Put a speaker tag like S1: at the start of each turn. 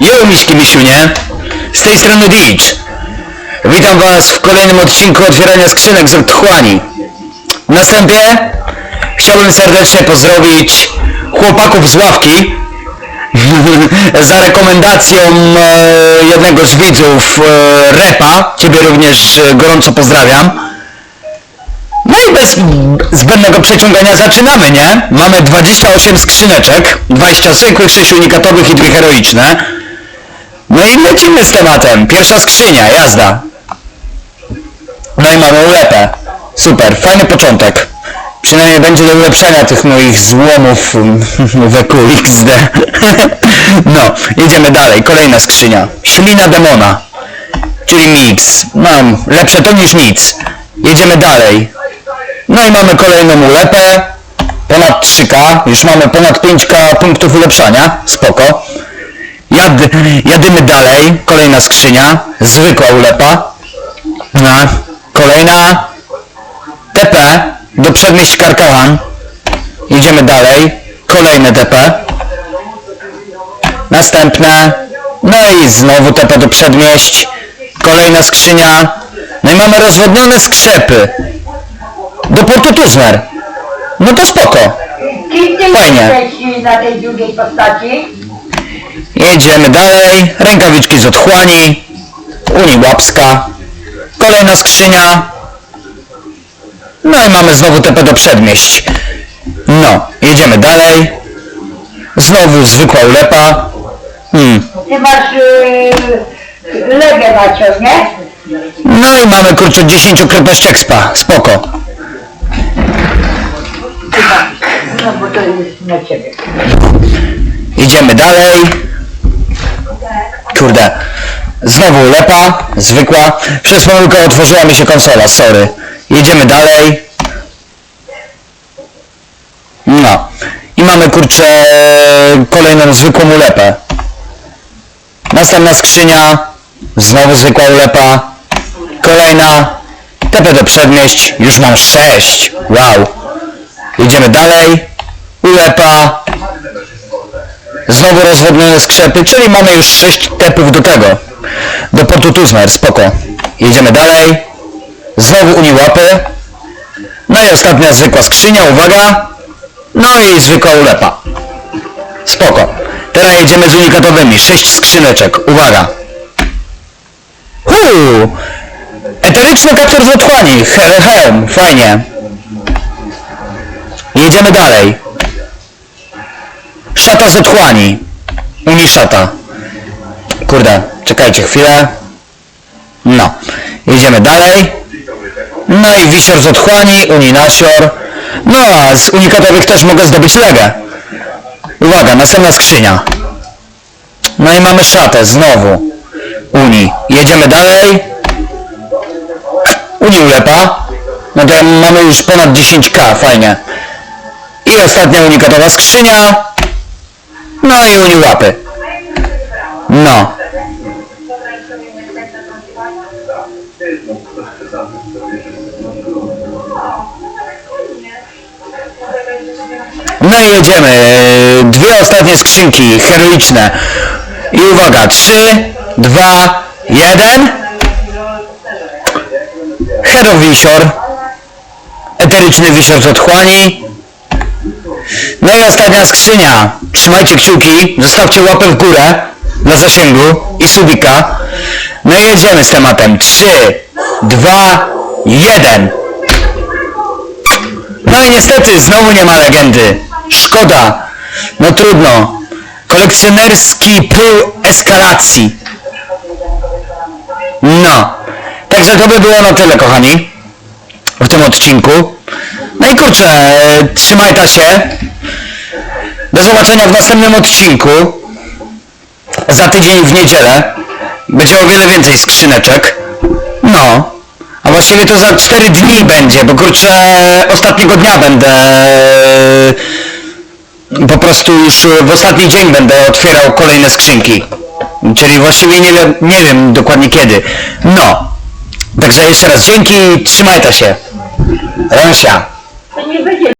S1: Jo, miśki misiunie! Z tej strony Ditch. Witam was w kolejnym odcinku otwierania skrzynek z otchłani. Na wstępie chciałbym serdecznie pozdrowić chłopaków z ławki za rekomendacją e, jednego z widzów e, Repa. Ciebie również e, gorąco pozdrawiam. Bez zbędnego przeciągania zaczynamy, nie? Mamy 28 skrzyneczek, 20 zwykłych, 6 unikatowych i 2 heroiczne. No i lecimy z tematem. Pierwsza skrzynia, jazda. No i mamy ulepę. Super, fajny początek. Przynajmniej będzie do ulepszenia tych moich złomów WQXD. no, jedziemy dalej. Kolejna skrzynia. Ślina demona. Czyli mix. Mam lepsze to niż nic. Jedziemy dalej. No i mamy kolejną ulepę. Ponad 3K. Już mamy ponad 5K punktów ulepszania. Spoko. Jad, jadymy dalej. Kolejna skrzynia. Zwykła ulepa. No. Kolejna. TP do przedmieść Karkalan. Idziemy dalej. Kolejne TP. Następne. No i znowu TP do przedmieść. Kolejna skrzynia. No i mamy rozwodnione skrzepy. Do Portu Tuzner. No to spoko.
S2: Kim ty
S1: Fajnie.
S2: jesteś na tej drugiej postaci?
S1: Jedziemy dalej. Rękawiczki z otchłani. Uni łapska. Kolejna skrzynia. No i mamy znowu TP do przedmieść. No, jedziemy dalej. Znowu zwykła ulepa. Hmm.
S2: Ty masz yy, legę nie?
S1: No i mamy kurczę 10-krotność expa. Spoko.
S2: Na ciebie.
S1: Idziemy dalej. Kurde. Znowu lepa, zwykła. Przez pomyłkę otworzyła mi się konsola, sorry. Jedziemy dalej. No. I mamy kurczę kolejną zwykłą ulepę. Następna skrzynia. Znowu zwykła ulepa. Kolejna. TP do przedmieść. Już mam 6. Wow. Jedziemy dalej. Ulepa. Znowu rozwodnione skrzepy, czyli mamy już 6 tepów do tego. Do portu Tuzmer, spoko. Jedziemy dalej. Znowu Unii łapy. No i ostatnia zwykła skrzynia, uwaga. No i zwykła ulepa. Spoko. Teraz jedziemy z unikatowymi. 6 skrzyneczek, uwaga. Huu! Eteryczny kaptur z otchłani. He- fajnie. Jedziemy dalej. Szata z otchłani. Uni szata. Kurde, czekajcie chwilę. No. Jedziemy dalej. No i wisior z otchłani, uni nasior. No a z unikatowych też mogę zdobyć legę. Uwaga, następna skrzynia. No i mamy szatę, znowu. Uni. Jedziemy dalej. Uni ulepa. No to mamy już ponad 10k, fajnie. I ostatnia unikatowa skrzynia. No i uni łapy. No. No i jedziemy. Dwie ostatnie skrzynki heroiczne. I uwaga, 3, 2, 1. Hero wisior. Eteryczny wisior z otchłani. No i ostatnia skrzynia. Trzymajcie kciuki, zostawcie łapę w górę dla zasięgu i subika. No i jedziemy z tematem. 3, 2, 1. No i niestety znowu nie ma legendy. Szkoda. No trudno. Kolekcjonerski pył eskalacji. No. Także to by było na tyle, kochani. W tym odcinku. No i kurczę, e, trzymaj ta się. Do zobaczenia w następnym odcinku. Za tydzień w niedzielę. Będzie o wiele więcej skrzyneczek. No. A właściwie to za 4 dni będzie, bo kurczę ostatniego dnia będę po prostu już w ostatni dzień będę otwierał kolejne skrzynki. Czyli właściwie nie wiem, nie wiem dokładnie kiedy. No. Także jeszcze raz dzięki, trzymajcie się. Ręsia.